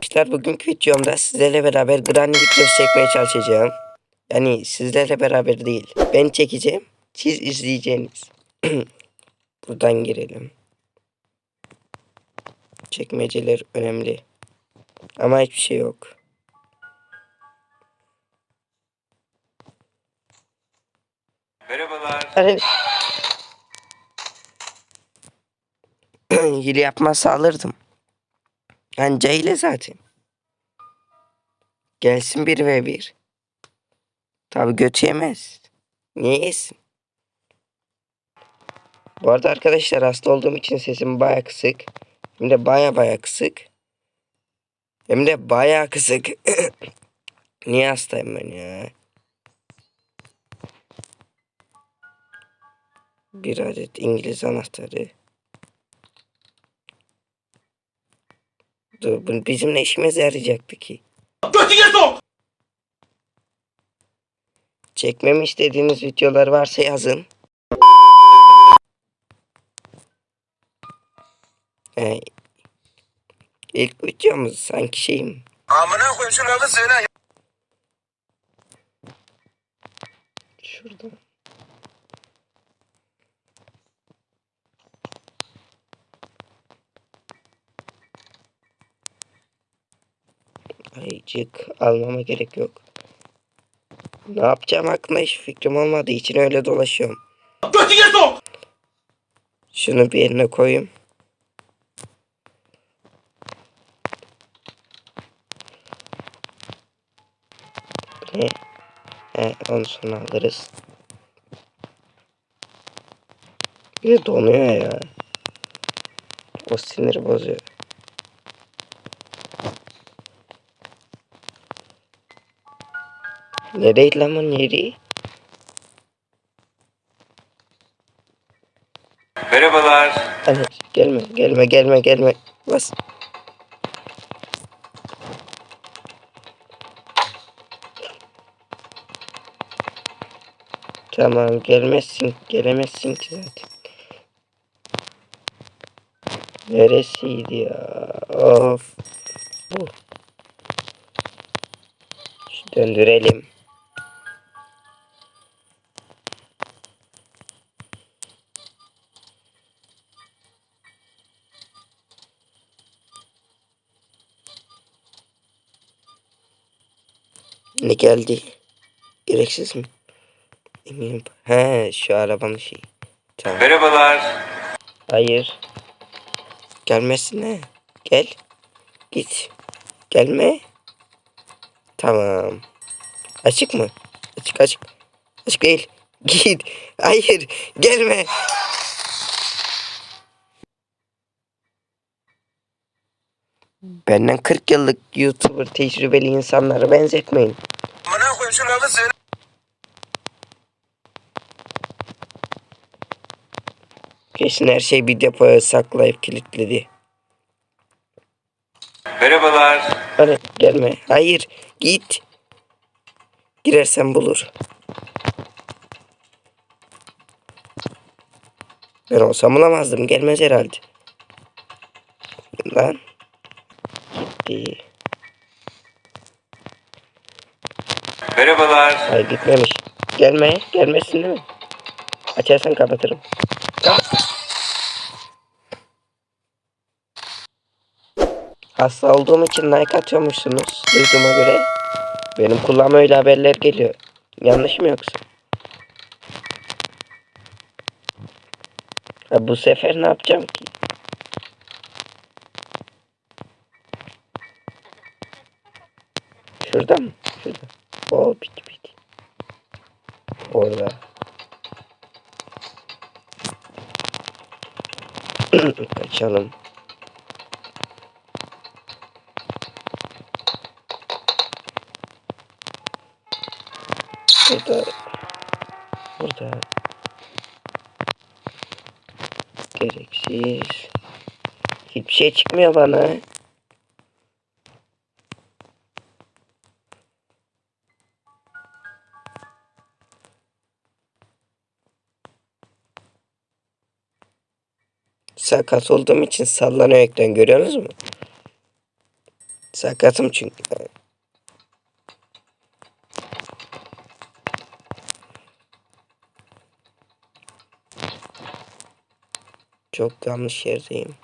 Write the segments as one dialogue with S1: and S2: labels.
S1: Arkadaşlar bugünkü videomda sizlerle beraber Granny videosu çekmeye çalışacağım. Yani sizlerle beraber değil. Ben çekeceğim. Siz izleyeceğiniz. Buradan girelim. Çekmeceler önemli. Ama hiçbir şey yok.
S2: Merhabalar.
S1: Hani... Hile yapmazsa alırdım. Anca hile zaten. Gelsin bir ve bir. Tabi götü yemez. Niye yesin? Bu arada arkadaşlar hasta olduğum için sesim baya kısık. Hem de baya baya kısık. Hem de baya kısık. Niye hastayım ben ya? Bir adet İngiliz anahtarı. Bu bizim ne işimize yarayacaktı ki?
S2: Götüne sok!
S1: Çekmemi istediğiniz videolar varsa yazın. Ee, ilk videomuz sanki şeyim.
S2: Amına koyayım şunu adı söyle.
S1: Şurada. Ayıcık almama gerek yok. Ne yapacağım hakkında hiç fikrim olmadığı için öyle dolaşıyorum.
S2: Götüne sok!
S1: Şunu bir yerine koyayım. Ne? He, onu sonra alırız. Bir donuyor ya. O sinir bozuyor. Nereydi lan bu nereye?
S2: Merhabalar.
S1: Hani gelme gelme gelme gelme. Bas. Tamam gelmezsin gelemezsin ki zaten. Neresiydi ya? Of. Bu. Döndürelim. Ne geldi? Gereksiz mi? Eminim. He şu arabanın şeyi. Tamam.
S2: Merhabalar.
S1: Hayır. Gelmesin he. Gel. Git. Gelme. Tamam. Açık mı? Açık açık. Açık değil. Git. Hayır. Gelme. Benden 40 yıllık YouTuber tecrübeli insanlara benzetmeyin.
S2: Amına koyayım söyle.
S1: Kesin her şey bir depoya saklayıp kilitledi.
S2: Merhabalar.
S1: Hadi gelme. Hayır. Git. Girersen bulur. Ben olsam bulamazdım. Gelmez herhalde. Lan. Gitti.
S2: Merhabalar.
S1: Hayır gitmemiş. Gelme. Gelmesin değil mi? Açarsan kapatırım. Kapat. Hasta olduğum için like atıyormuşsunuz duyduğuma göre. Benim kulağıma öyle haberler geliyor. Yanlış mı yoksa? Ha, bu sefer ne yapacağım ki? Şurada mı? Şurada. Oo bitti bitti. Orada. Kaçalım. Burada. Burada. Gereksiz. Hiçbir şey çıkmıyor bana. Sakat olduğum için sallanıyor ekran görüyorsunuz mu? Sakatım çünkü. Çok yanlış yerdeyim.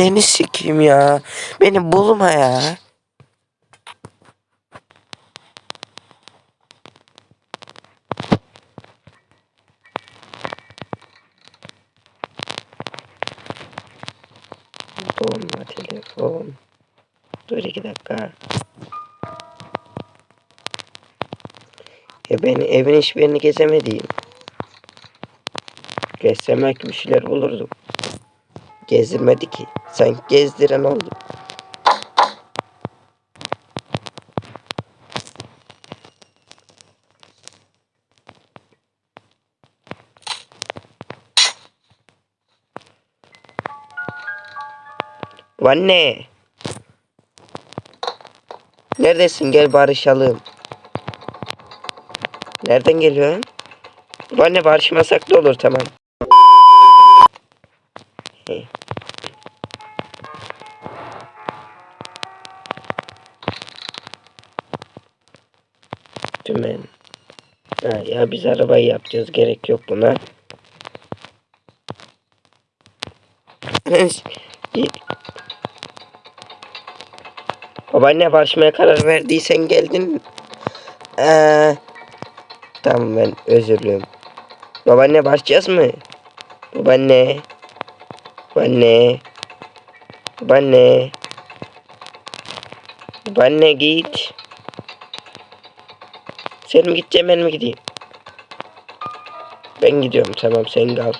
S1: Anneni sikeyim ya. Beni bulma ya. Bulma telefon. Dur iki dakika. Ya ben evin hiçbirini gezemediğim. Gezsem belki bir şeyler bulurdum. Gezdirmedi ki. Sanki gezdiren oldu. Anne. Neredesin? Gel barışalım. Nereden geliyorsun? Anne barışmasak da olur tamam. Biz arabayı yapacağız. Gerek yok buna. Babaanne barışmaya karar verdiysen geldin. Ee, tamam ben özür diliyorum. Babaanne barışacağız mı? Babaanne. Babaanne. Babaanne. Babaanne git. Sen mi gideceksin ben mi gideyim? Ben gidiyorum tamam sen kal.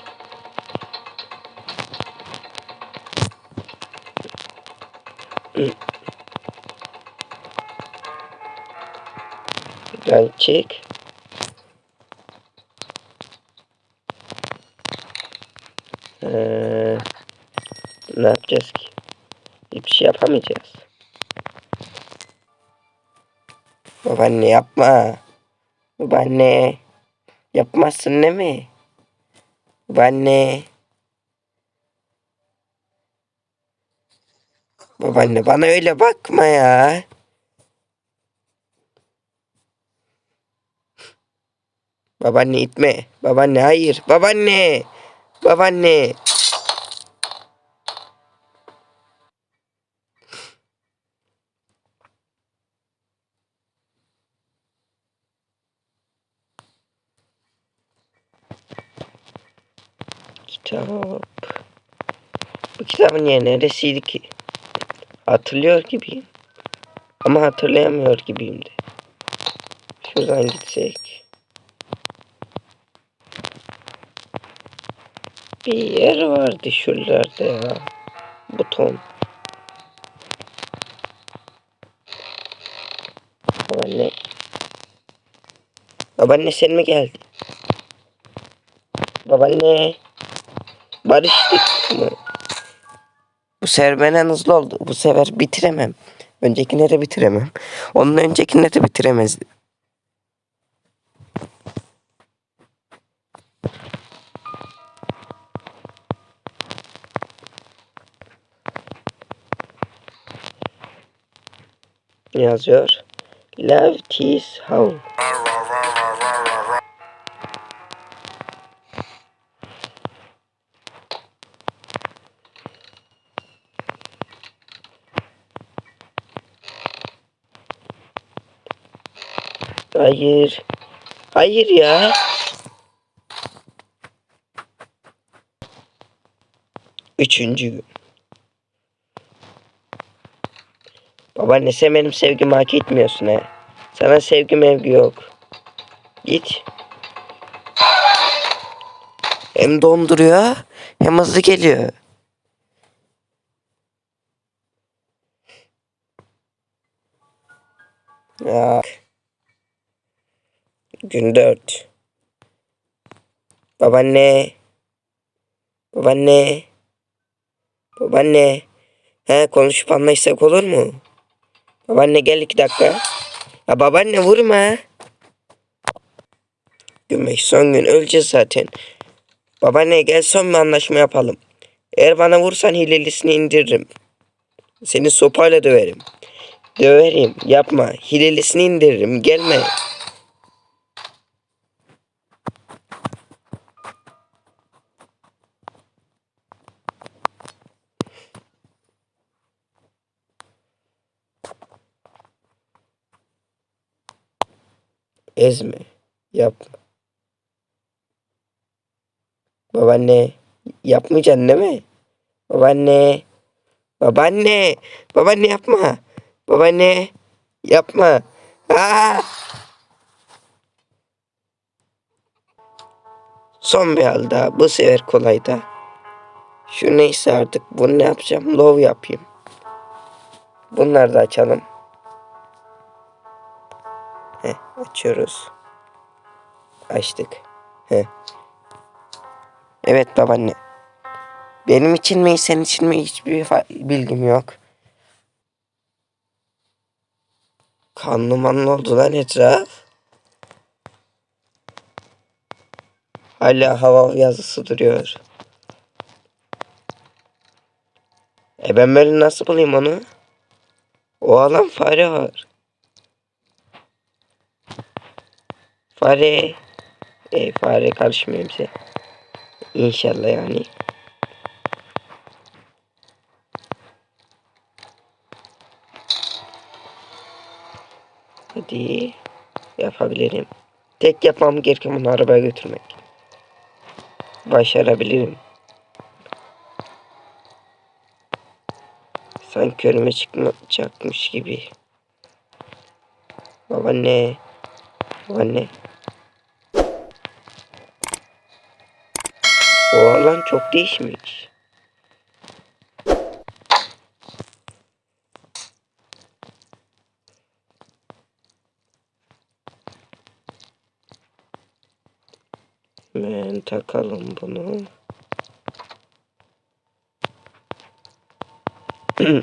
S1: Buradan çık. Ee, ne yapacağız ki? Hiçbir şey yapamayacağız. Babaanne yapma. Babaanne. Yapmazsın değil mi? Babaanne. Babaanne bana öyle bakma ya. Babaanne itme. Babaanne hayır. Babaanne. Babaanne. Yeri neresiydi ki? Hatırlıyor gibiyim. Ama hatırlayamıyor gibiyim de. Şuradan gitsek. Bir yer vardı şuralarda ya. Buton. Babaanne. Babaanne sen mi geldin? Babaanne. Barıştık mı? Bu sefer benden hızlı oldu. Bu sefer bitiremem. Öncekine de bitiremem. Onun bitiremezdim. Ne yazıyor? Love tease how. Hayır. Hayır ya. Üçüncü gün. Babaanne sen benim sevgimi hak etmiyorsun ha. Sana sevgi mevgi yok. Git. Hem donduruyor hem hızlı geliyor. Ya. Gün dört. Babaanne. Babaanne. Babaanne. He konuşup anlaşsak olur mu? Babaanne gel iki dakika. Ya babaanne vurma. Gümüş son gün öleceğiz zaten. Babaanne gel son bir anlaşma yapalım. Eğer bana vursan hilelisini indiririm. Seni sopayla döverim. Döverim. Yapma. Hilelisini indiririm. Gelme. Ezme. Yapma. Babaanne. Yapmayacaksın değil mi? Babaanne. Babaanne. Babaanne yapma. Babaanne. Yapma. Aa! Son bir al daha. Bu sefer kolay da. Şu neyse artık bunu ne yapacağım? Low yapayım. Bunları da açalım. Açıyoruz. Açtık. Heh. Evet babaanne. Benim için mi senin için mi hiçbir bilgim yok. Kanlı manlı oldu lan etraf. Hala hava yazısı duruyor. E ben böyle nasıl bulayım onu? O alan fare var. Fare. E fare karışmıyor bize. İnşallah yani. Hadi yapabilirim. Tek yapmam gereken bunu arabaya götürmek. Başarabilirim. Sanki önüme çıkmayacakmış gibi. Babaanne. Babaanne. Alan çok değişmiş. Hemen takalım bunu.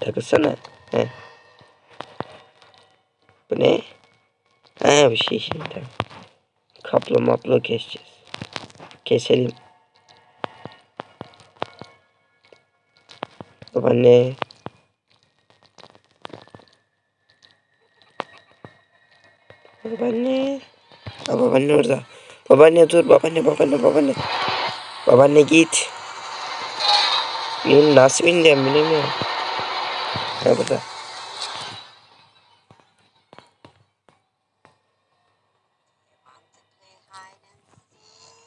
S1: Takılsana. He. Bu ne? Ha bir şey şimdi. Kaplı maplı keseceğiz. Keselim. Babaanne. Babaanne. Ha, babaanne orada. Babaanne dur. Babaanne babaanne babaanne. Babaanne git. Benim nasıl bineceğim bilemiyorum. Ha burada.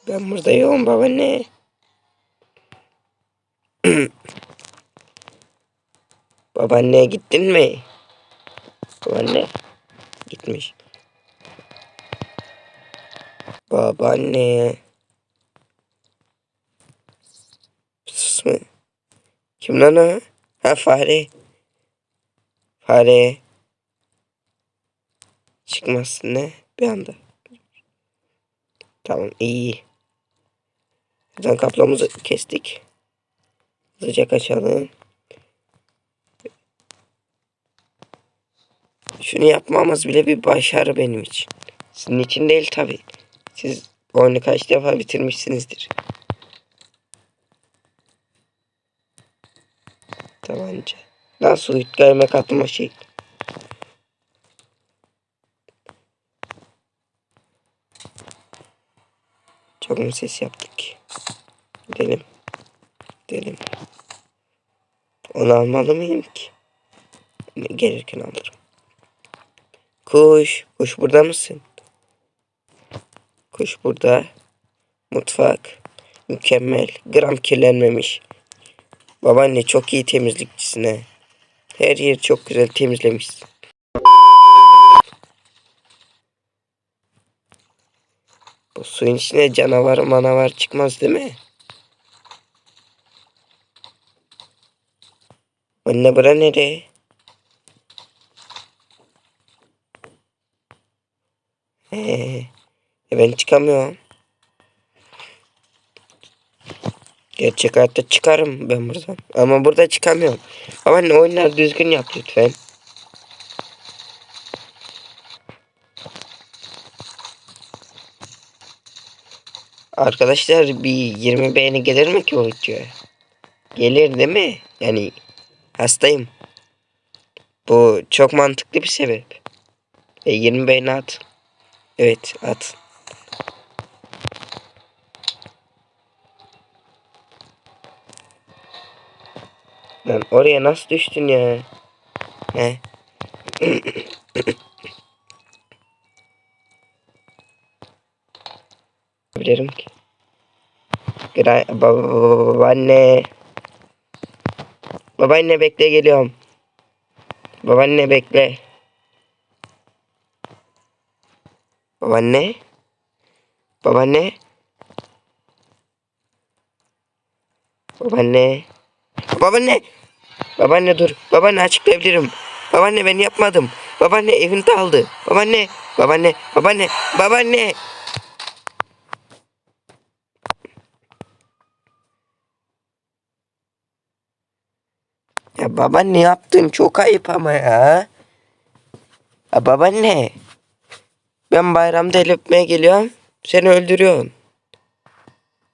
S1: Ben burada yoğum babaanne. Babaanne gittin mi? Babaanne gitmiş. Babaanne. Sus mu? Kim lan o? Ha fare. Fare. Çıkmasın ne? Bir anda. Tamam iyi. Buradan kaplamızı kestik. Hızlıca kaçalım. Şunu yapmamız bile bir başarı benim için. Sizin için değil tabi. Siz oyunu kaç defa bitirmişsinizdir. Tabanca. Nasıl uyutgayma katma şey. Çok mu ses yaptık? Gidelim. Gidelim. Onu almalı mıyım ki? Gelirken alırım. Kuş. Kuş burada mısın? Kuş burada. Mutfak. Mükemmel. Gram kirlenmemiş. Babaanne çok iyi temizlikçisin he. Her yer çok güzel temizlemişsin. Bu suyun içine canavar manavar çıkmaz değil mi? Anne bura nereye? E ben çıkamıyorum. Gerçek hayatta çıkarım ben buradan. Ama burada çıkamıyorum. Ama anne oyunları düzgün yap lütfen. Arkadaşlar bir 20 beğeni gelir mi ki o videoya? Gelir değil mi? Yani hastayım. Bu çok mantıklı bir sebep. E 20 beğeni at. Evet at. Lan oraya nasıl düştün ya? He? Bilirim ki. Gra baba, babaanne. Babaanne bekle geliyorum. Babaanne bekle. Babaanne. Babaanne. Babaanne. Babaanne. Babaanne dur. Babaanne açıklayabilirim. Babaanne ben yapmadım. Babaanne evini aldı. Babaanne. Babaanne. Babaanne. Babaanne. Ya babaanne yaptın çok ayıp ama ya. Ya babaanne. Ben bayramda el öpmeye geliyorum. Seni öldürüyorsun.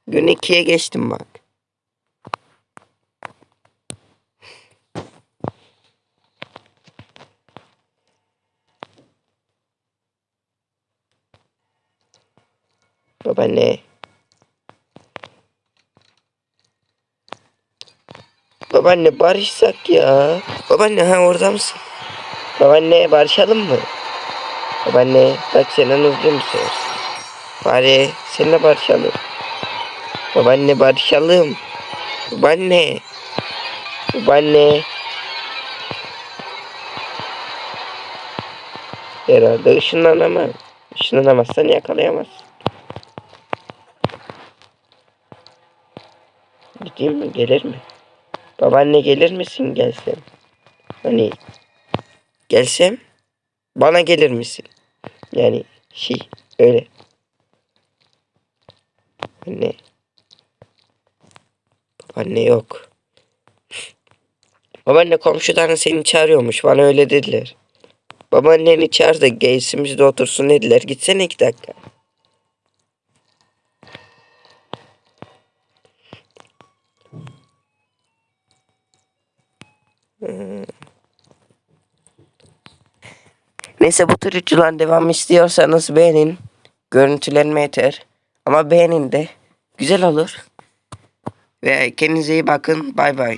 S1: Gün ikiye geçtim bak. Babaanne. Babaanne barışsak ya. Babaanne ha orada mısın? Babaanne barışalım mı? Babaanne bak senden hızlı mısın? Bari seninle barışalım. Babaanne barışalım. Babaanne. Babaanne. Herhalde ışınlanamam. Işınlanamazsan yakalayamaz. Gideyim mi? Gelir mi? Babaanne gelir misin gelsem? Hani gelsem bana gelir misin? Yani şey öyle. Anne. Babaanne yok. Babaanne komşuların seni çağırıyormuş. Bana öyle dediler. Babaanneni çağır da gelsin de otursun dediler. Gitsene iki dakika. Neyse bu tür videoların devamı istiyorsanız beğenin. Görüntülenme yeter. Ama beğenin de. Güzel olur. Ve kendinize iyi bakın. Bay bay.